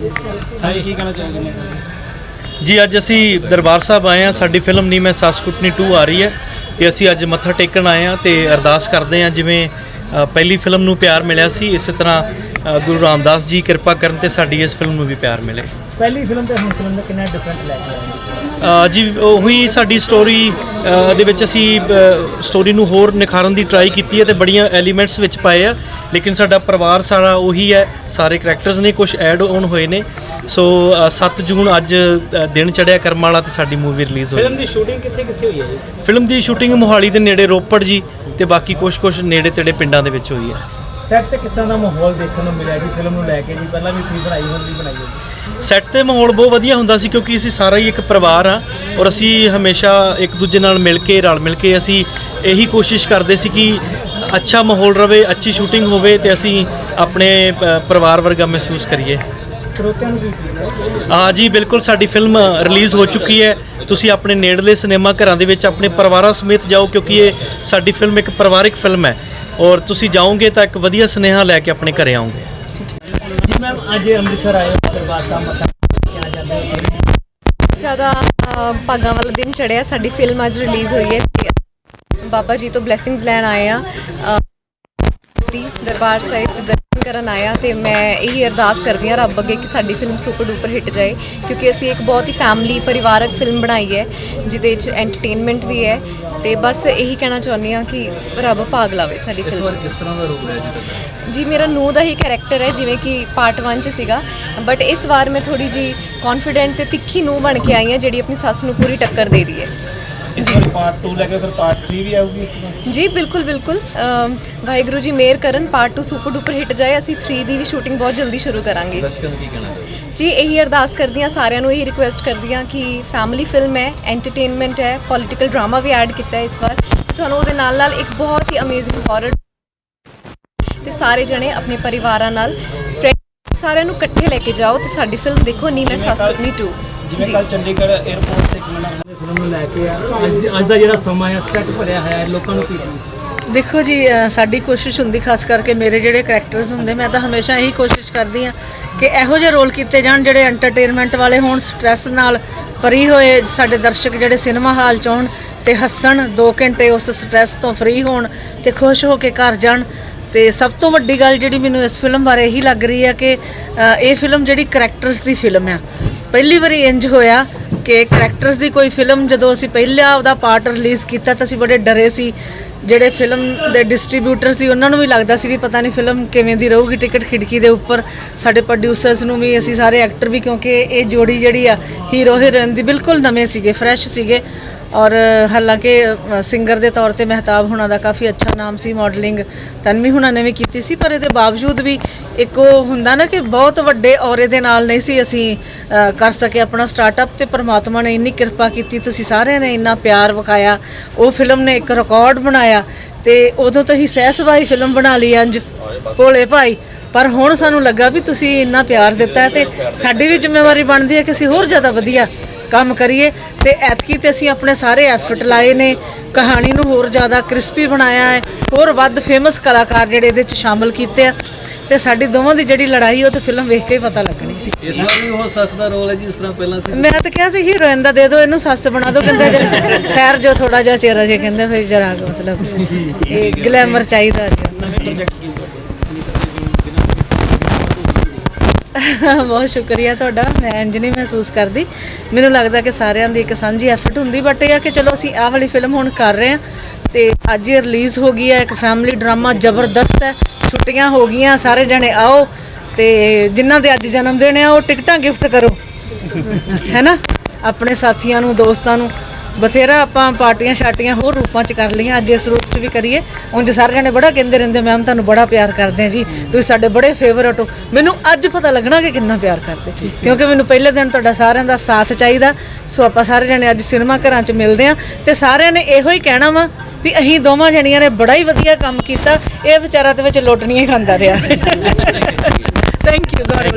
ਹਾਂਜੀ, ਕੀ ਕਹਿਣਾ ਚਾਹੋਗੇ? ਮੈਂ ਜੀ, ਅੱਜ ਅਸੀਂ ਦਰਬਾਰ ਸਾਹਿਬ ਆਏ ਆ ਸਾਡੀ ਫਿਲਮ ਨੀ ਮੈਂ ਸੱਸ ਕੁੱਟਣੀ 2 ਆ ਰਹੀ ਹੈ ਤੇ ਅਸੀਂ ਅੱਜ ਮੱਥਾ ਟੇਕਣ ਆਏ ਆ ਤੇ ਅਰਦਾਸ ਕਰਦੇ ਆ ਜਿਵੇਂ ਪਹਿਲੀ ਫਿਲਮ ਨੂੰ ਪਿਆਰ ਮਿਲਿਆ ਸੀ, ਇਸੇ ਤਰ੍ਹਾਂ ਗੁਰੂ ਰਾਮਦਾਸ ਜੀ ਕਿਰਪਾ ਕਰਨ ਤੇ ਸਾਡੀ ਇਸ ਫਿਲਮ ਨੂੰ ਵੀ ਪਿਆਰ ਮਿਲੇ। ਪਹਿਲੀ ਫਿਲਮ ਤੇ ਹੁਣ ਫਿਲਮ ਦਾ ਕਿੰਨਾ ਡਿਫਰੈਂਟ ਲੈ ਕੇ ਆਏ ਜੀ ਉਹੀ ਸਾਡੀ ਸਟੋਰੀ ਦੇ ਵਿੱਚ ਅਸੀਂ ਸਟੋਰੀ ਨੂੰ ਹੋਰ ਨਿਖਾਰਨ ਦੀ ਟਰਾਈ ਕੀਤੀ ਹੈ ਤੇ ਬੜੀਆਂ ਐਲੀਮੈਂਟਸ ਵਿੱਚ ਪਾਏ ਆ। ਲੇਕਿਨ ਸਾਡਾ ਪਰਿਵਾਰ ਸਾਰਾ ਉਹੀ ਹੈ ਸਾਰੇ ਕੈਰੈਕਟਰਸ ਨੇ ਕੁਝ ਐਡ ਆਨ ਹੋਏ ਨੇ। ਸੋ ਅ, 7 ਜੂਨ ਅੱਜ ਦਿਨ ਚੜਿਆ ਕਰਮ ਵਾਲਾ ਤੇ ਸਾਡੀ ਮੂਵੀ ਰਿਲੀਜ਼ ਹੋਈ। ਫਿਲਮ ਦੀ ਸ਼ੂਟਿੰਗ ਕਿੱਥੇ ਕਿੱਥੇ ਹੋਈ ਹੈ ਜੀ? ਫਿਲਮ ਦੀ ਸ਼ੂਟਿੰਗ ਮੋਹਾਲੀ ਦੇ ਨੇੜੇ ਰੋਪੜ ਜੀ ਤੇ ਬਾਕੀ ਕੁਝ-ਕੁਝ ਨੇੜੇ ਤੇੜੇ ਪਿੰਡਾਂ ਦੇ ਵਿੱਚ ਹੋਈ ਹੈ। ਸੈੱਟ ਤੇ ਕਿਸ ਤਰ੍ਹਾਂ ਦਾ ਮਾਹੌਲ ਦੇਖਣ ਨੂੰ ਮਿਲਿਆ ਜੀ? ਫਿਲਮ ਨੂੰ ਲੈ ਕੇ ਜੀ? ਪਹਿਲਾਂ ਵੀ ਤੁਸੀਂ ਬਣਾਈ ਹੁਣ ਵੀ ਬਣਾਈ ਹੈ ਸੈੱਟ ਤੇ ਮਾਹੌਲ ਬਹੁਤ ਵਧੀਆ ਹੁੰਦਾ ਸੀ ਕਿਉਂਕਿ ਅਸੀਂ ਸਾਰਾ ਹੀ ਇੱਕ ਪਰਿਵਾਰ ਆ ਔਰ ਅਸੀਂ ਹਮੇਸ਼ਾ ਇੱਕ ਦੂਜੇ ਨਾਲ ਮਿਲ ਕੇ ਰਲ ਮਿਲ ਕੇ ਅਸੀਂ ਇਹੀ ਕੋਸ਼ਿਸ਼ ਕਰਦੇ ਸੀ ਕਿ ਅੱਛਾ ਮਾਹੌਲ ਰਵੇ ਅੱਛੀ ਸ਼ੂਟਿੰਗ ਹੋਵੇ ਤੇ ਅਸੀਂ ਆਪਣੇ ਪਰਿਵਾਰ ਵਰਗਾ ਮਹਿਸੂਸ ਕਰੀਏ। ਸਰੋਤਿਆਂ ਨੂੰ ਹਾਂ ਜੀ ਬਿਲਕੁਲ ਸਾਡੀ ਫਿਲਮ ਰਿਲੀਜ਼ ਹੋ ਚੁੱਕੀ ਹੈ। ਤੁਸੀਂ ਆਪਣੇ ਨੇੜਲੇ ਸਿਨੇਮਾ ਘਰਾਂ ਦੇ ਵਿੱਚ ਆਪਣੇ ਪਰਿਵਾਰਾਂ ਸਮੇਤ ਜਾਓ ਕਿਉਂਕਿ ਇਹ ਸਾਡੀ ਫਿਲਮ ਇੱਕ ਪਰਿਵਾਰਿਕ ਫਿਲਮ ਹੈ। ਔਰ ਤੁਸੀਂ ਜਾਓਗੇ ਤਾਂ ਇੱਕ ਵਧੀਆ ਸੁਨੇਹਾ ਲੈ ਕੇ ਆਪਣੇ ਘਰੇ ਆਓਗੇ। ਜੀ ਮੈਮ ਅੱਜ ਅੰਮ੍ਰਿਤਸਰ ਆਏ ਹੋ ਦਰਬਾਰ ਸਾਹਿਬ ਮੱਥਾ ਕਿਆ ਜਾਂਦੇ ਹੋ। ਜ਼ਿਆਦਾ ਭਾਗਾਂ ਵਾਲਾ ਦਿਨ ਚੜਿਆ ਸਾਡੀ ਫਿਲਮ ਅੱਜ ਰਿਲੀਜ਼ ਹੋਈ ਹੈ। ਤੇ ਬਾਬਾ ਜੀ ਤੋਂ ਬਲੇਸਿੰਗਸ ਲੈਣ ਆਏ ਆ ਦਰਬਾਰ ਸਾਹਿਬ ਦੇ ਦਰਸ਼ਨ ਕਰਨ ਆਇਆ ਤੇ ਮੈਂ ਇਹੀ ਅਰਦਾਸ ਕਰਦੀ ਹਾਂ ਰੱਬ ਅੱਗੇ ਕਿ ਸਾਡੀ ਫਿਲਮ ਸੁਪਰ ਡੂਪਰ ਹਿੱਟ ਜਾਏ ਕਿਉਂਕਿ ਅਸੀਂ ਇੱਕ ਬਹੁਤ ਹੀ ਫੈਮਿਲੀ ਪਰਿਵਾਰਕ ਫਿਲਮ ਬਣਾਈ ਹੈ ਜਿਹਦੇ ਵਿੱਚ ਐਂਟਰਟੇਨਮੈਂਟ ਵੀ ਹੈ ਤੇ ਬਸ ਇਹੀ ਕਹਿਣਾ ਚਾਹੁੰਦੀ ਹਾਂ ਕਿ ਰੱਬ ਭਾਗ ਲਾਵੇ ਸਾਡੀ ਇਸ ਵਾਰ ਫਿਲਮ ਕਿਸ ਤਰ੍ਹਾਂ ਦਾ ਰੋਲ ਹੈ ਜੀ ਤੁਹਾਡਾ? ਜੀ ਮੇਰਾ ਨੂੰਹ ਦਾ ਹੀ ਕੈਰੈਕਟਰ ਹੈ ਜਿਵੇਂ ਕਿ ਪਾਰਟ 1 ਚ ਸੀਗਾ ਬਟ ਇਸ ਵਾਰ ਮੈਂ ਥੋੜੀ ਜੀ ਕੌਨਫੀਡੈਂਟ ਤੇ ਤਿੱਖੀ ਨੂੰਹ ਬਣ ਕੇ ਆਈ ਹਾਂ ਜਿਹੜੀ ਆਪਣੀ ਸੱਸ ਨੂੰ ਪੂਰੀ ਟੱਕਰ ਦੇ ਰਹੀ ਹੈ। ਇਸ ਵਾਰ ਪਾਰਟ 2 ਲੈ ਕੇ ਫਿਰ ਪਾਰਟ 3 ਵੀ ਆਊਗੀ ਇਸ ਤਰ੍ਹਾਂ ਜੀ ਬਿਲਕੁਲ ਬਿਲਕੁਲ। ਅਮ, ਵਾਹਿਗੁਰੂ ਜੀ ਮਿਹਰ ਕਰਨ ਪਾਰਟ 2 ਸੁਪਰ ਡੂਪਰ ਹਿੱਟ ਜਾਏ ਅਸੀਂ 3 ਦੀ ਵੀ ਸ਼ੂਟਿੰਗ ਬਹੁਤ ਜਲਦੀ ਸ਼ੁਰੂ ਕਰਾਂਗੇ। ਦਰਸ਼ਕਾਂ ਨੂੰ ਕੀ ਕਹਿਣਾ ਜੀ ਇਹੀ ਅਰਦਾਸ ਕਰਦੀ ਹਾਂ ਸਾਰਿਆਂ ਨੂੰ ਇਹੀ ਰਿਕੁਐਸਟ ਕਰਦੀ ਹਾਂ ਕਿ ਫੈਮਿਲੀ ਫਿਲਮ ਹੈ ਐਂਟਰਟੇਨਮੈਂਟ ਹੈ ਪੋਲੀਟੀਕਲ ਡਰਾਮਾ ਵੀ ਐਡ ਕੀਤਾ ਹੈ ਇਸ ਵਾਰ। ਤੁਹਾਨੂੰ ਉਹਦੇ ਨਾਲ ਨਾਲ ਇੱਕ ਬਹੁਤ ਹੀ ਅਮੇਜ਼ਿੰਗ ਹਾਰਰ ਤੇ ਸਾਰੇ ਜਣੇ ਆਪਣੇ ਪਰਿਵਾਰਾਂ ਨਾਲ friend- ਸਾਰਿਆਂ ਨੂੰ ਇਕੱਠੇ ਲੈ ਕੇ ਜਾਓ ਤੇ ਸਾਡੀ ਫਿਲਮ ਦੇਖੋ ਨੀ ਮੈਂ ਆਪਣੀ 2 ਜਿਵੇਂ ਕੱਲ ਚੰਡੀਗੜ੍ਹ 에ਅਰਪੋਰਟ ਤੇ ਕਿੰਨਾ ਫਿਲਮ ਨੂੰ ਲੈ ਕੇ ਆ ਅੱਜ ਅੱਜ ਦਾ ਜਿਹੜਾ ਸਮਾਂ ਹੈ ਸਟੈਕ ਭਰਿਆ ਹੋਇਆ ਹੈ ਲੋਕਾਂ ਨੂੰ ਕੀ ਦੇਖੋ ਜੀ ਸਾਡੀ ਕੋਸ਼ਿਸ਼ ਹੁੰਦੀ ਖਾਸ ਕਰਕੇ ਮੇਰੇ ਜਿਹੜੇ ਕੈਰੈਕਟਰਸ ਹੁੰਦੇ ਮੈਂ ਤਾਂ ਹਮੇਸ਼ਾ ਇਹੀ ਕੋਸ਼ਿਸ਼ ਕਰਦੀ ਆ ਕਿ ਇਹੋ ਜਿਹੇ ਰੋਲ ਕੀਤੇ ਜਾਣ ਜਿਹੜੇ ਐਂਟਰਟੇਨਮੈਂਟ ਵਾਲੇ ਹੋਣ ਸਟ੍ਰੈਸ ਨਾਲ ਪਰੀ ਹੋਏ ਸਾਡੇ ਦਰਸ਼ਕ ਜਿਹੜੇ ਸਿਨੇਮਾ ਹਾਲ ਚ ਆਉਣ ਤੇ ਹੱਸਣ 2 ਘੰਟੇ ਉਸ ਸਟ੍ਰੈਸ ਤੋਂ ਫ੍ਰੀ ਹੋਣ ਤੇ ਖੁਸ਼ ਹੋ ਕੇ ਘਰ ਜਾਣ। ਤੇ ਸਭ ਤੋਂ ਵੱਡੀ ਗੱਲ ਜਿਹੜੀ ਮੈਨੂੰ ਇਸ ਫਿਲਮ ਬਾਰੇ ਇਹੀ ਲੱਗ ਰਹੀ ਹੈ ਕਿ ਇਹ ਫਿਲਮ ਜਿਹੜੀ ਕੈਰੈਕਟਰਸ ਦੀ ਫਿਲਮ ਆ ਪਹਿਲੀ ਵਾਰੀ ਇੰਜ ਹੋਇਆ ਕਿ ਕੈਰੈਕਟਰਸ ਦੀ ਕੋਈ ਫਿਲਮ ਜਦੋਂ ਅਸੀਂ ਪਹਿਲਾ ਉਹਦਾ ਪਾਰਟ ਰਿਲੀਜ਼ ਕੀਤਾ ਤਾਂ ਅਸੀਂ ਬੜੇ ਡਰੇ ਸੀ। ਜਿਹੜੇ ਫਿਲਮ ਦੇ ਡਿਸਟ੍ਰੀਬਿਊਟਰ ਸੀ, ਉਹਨਾਂ ਨੂੰ ਵੀ ਲੱਗਦਾ ਸੀ ਵੀ ਪਤਾ ਨਹੀਂ ਫਿਲਮ ਕਿਵੇਂ ਦੀ ਰਹੂਗੀ ਟਿਕਟ ਖਿੜਕੀ ਦੇ ਉੱਪਰ। ਸਾਡੇ ਪ੍ਰੋਡਿਊਸਰਸ ਨੂੰ ਵੀ, ਅਸੀਂ ਸਾਰੇ ਐਕਟਰ ਵੀ, ਕਿਉਂਕਿ ਇਹ ਜੋੜੀ ਜਿਹੜੀ ਆ ਹੀਰੋ ਹੀਰੋਇਨ ਦੀ ਬਿਲਕੁਲ ਨਵੇਂ ਸੀਗੇ ਫਰੈਸ਼ ਸੀਗੇ। ਔਰ ਹਾਲਾਂਕਿ ਸਿੰਗਰ ਦੇ ਤੌਰ ਤੇ ਮਹਿਤਾਬ ਹੁਣਾਂ ਦਾ ਕਾਫੀ ਅੱਛਾ ਨਾਮ ਸੀ ਮਾਡਲਿੰਗ ਤਨਵੀ ਹੁਣਾਂ ਨੇ ਵੀ ਕੀਤੀ ਸੀ, ਪਰ ਇਹਦੇ ਬਾਵਜੂਦ ਵੀ ਇੱਕ ਉਹ ਹੁੰਦਾ ਨਾ ਕਿ ਬਹੁਤ ਵੱਡੇ ਔਰੇ ਦੇ ਨਾਲ ਨਹੀਂ ਸੀ ਅਸੀਂ ਕਰ ਸਕੇ ਆਪਣਾ ਸਟਾਰਟਅਪ ਤੇ ਪ੍ਰਮਾਤਮਾ ਨੇ ਇੰਨੀ ਕਿਰਪਾ ਕੀਤੀ, ਤੁਸੀਂ ਸਾਰਿਆਂ ਨੇ ਇੰਨਾ ਪਿਆਰ ਵਿਖਾਇਆ, ਉਹ ਫਿਲਮ ਨੇ ਇੱਕ ਰਿਕਾਰਡ ਬਣਾਇਆ ਤੇ ਉਦੋਂ ਤੋਂ ਹੀ ਸਹਿਸਵਾਈ ਫਿਲਮ ਬਣਾ ਲਈ ਅੰਜ ਭੋਲੇ ਭਾਈ। ਪਰ ਹੁਣ ਸਾਨੂੰ ਲੱਗਾ ਵੀ ਤੁਸੀਂ ਇੰਨਾ ਪਿਆਰ ਦਿੱਤਾ ਹੈ ਤੇ ਸਾਡੀ ਵੀ ਜ਼ਿੰਮੇਵਾਰੀ ਬਣਦੀ ਹੈ ਕਿ ਅਸੀਂ ਹੋਰ ਜ਼ਿਆਦਾ ਵਧੀਆ ਕੰਮ ਕਰੀਏ ਤੇ ਐਤਕੀ ਤੇ ਅਸੀਂ ਆਪਣੇ ਸਾਰੇ ਐਫਰਟ ਲਾਏ ਨੇ। ਕਹਾਣੀ ਨੂੰ ਹੋਰ ਜ਼ਿਆਦਾ ਕ੍ਰਿਸਪੀ ਬਣਾਇਆ ਹੈ ਹੋਰ ਵੱਧ ਫੇਮਸ ਕਲਾਕਾਰ ਜਿਹੜੇ ਇਹਦੇ ਵਿੱਚ ਸ਼ਾਮਲ ਕੀਤੇ ਆ। ਤੇ ਸਾਡੀ ਦੋਵਾਂ ਦੀ ਜਿਹੜੀ ਲੜਾਈ ਉਹ ਤੇ ਫਿਲਮ ਵੇਖ ਕੇ ਹੀ ਪਤਾ ਲੱਗਣੀ ਸੀ। ਇਸ ਵਾਰ ਵੀ ਉਹ ਸੱਸ ਦਾ ਰੋਲ ਹੈ ਜਿਸ ਤਰ੍ਹਾਂ ਪਹਿਲਾਂ ਸੀ। ਮੈਂ ਤਾਂ ਕਿਹਾ ਸੀ ਹੀਰੋਇਨ ਦਾ ਦੇ ਦਿਓ ਇਹਨੂੰ ਸੱਸ ਬਣਾ ਦਿਓ ਕਹਿੰਦੇ ਜੇ ਖੈਰ ਜੋ ਥੋੜਾ ਜਿਹਾ ਚਿਹਰਾ ਜੇ ਕਹਿੰਦੇ ਫਿਰ ਜਰਾ ਮਤਲਬ ਇਹ ਗਲੈਮਰ ਚਾਹੀਦਾ ਜੀ। ਨਵੇਂ ਪ੍ਰੋਜੈਕਟ ਬਹੁਤ ਸ਼ੁਕਰੀਆ ਤੁਹਾਡਾ, ਮੈਂ ਇੰਜ ਨਹੀਂ ਮਹਿਸੂਸ ਕਰਦੀ। ਮੈਨੂੰ ਲੱਗਦਾ ਕਿ ਸਾਰਿਆਂ ਦੀ ਇੱਕ ਸਾਂਝੀ ਐਫਰਟ ਹੁੰਦੀ ਬਟ ਇਹ ਆ ਕਿ ਚਲੋ ਅਸੀਂ ਆਹ ਵਾਲੀ ਫਿਲਮ ਹੁਣ ਕਰ ਰਹੇ ਹਾਂ ਤੇ ਅੱਜ ਇਹ ਰਿਲੀਜ਼ ਹੋ ਗਈ ਹੈ ਇੱਕ ਫੈਮਿਲੀ ਡਰਾਮਾ ਜ਼ਬਰਦਸਤ ਹੈ। ਛੁੱਟੀਆਂ ਹੋ ਗਈਆਂ, ਸਾਰੇ ਜਣੇ ਆਓ ਤੇ ਜਿਨ੍ਹਾਂ ਦੇ ਅੱਜ ਜਨਮ ਦਿਨ ਆ, ਉਹ ਟਿਕਟਾਂ ਗਿਫਟ ਕਰੋ। ਹੈਨਾ ਆਪਣੇ ਸਾਥੀਆਂ ਨੂੰ, ਦੋਸਤਾਂ ਨੂੰ। ਬਥੇਰਾ ਆਪਾਂ ਪਾਰਟੀਆਂ ਸ਼ਾਟੀਆਂ ਹੋਰ ਰੂਪਾਂ 'ਚ ਕਰ ਲਈਆਂ ਅੱਜ ਇਸ ਰੂਪ 'ਚ ਵੀ ਕਰੀਏ। ਉਂਝ ਸਾਰੇ ਜਣੇ ਬੜਾ ਕਹਿੰਦੇ ਰਹਿੰਦੇ ਮੈਮ ਤੁਹਾਨੂੰ ਬੜਾ ਪਿਆਰ ਕਰਦੇ ਆ ਜੀ। ਤੁਸੀਂ ਸਾਡੇ ਬੜੇ ਫੇਵਰਟ ਹੋ। ਮੈਨੂੰ ਅੱਜ ਪਤਾ ਲੱਗਣਾ ਕਿ ਕਿੰਨਾ ਪਿਆਰ ਕਰਦੇ। ਕਿਉਂਕਿ ਮੈਨੂੰ ਪਹਿਲੇ ਦਿਨ ਤੁਹਾਡਾ ਸਾਰਿਆਂ ਦਾ ਸਾਥ ਚਾਹੀਦਾ। ਸੋ ਆਪਾਂ ਸਾਰੇ ਜਣੇ ਅੱਜ ਸਿਨੇਮਾ ਘਰਾਂ 'ਚ ਮਿਲਦੇ ਆ ਤੇ ਸਾਰਿਆਂ ਨੇ ਇਹੋ ਹੀ ਕਹਿਣਾ ਵਾ ਵੀ ਅਸੀਂ ਦੋਵਾਂ ਜਣੀਆਂ ਨੇ ਬੜਾ ਹੀ ਵਧੀਆ ਕੰਮ ਕੀਤਾ। ਇਹ ਵਿਚਾਰਾ ਤੇ ਵਿੱਚ ਲੋਟਣੀਆਂ ਖਾਂਦਾ ਰਿਹਾ। Thank you God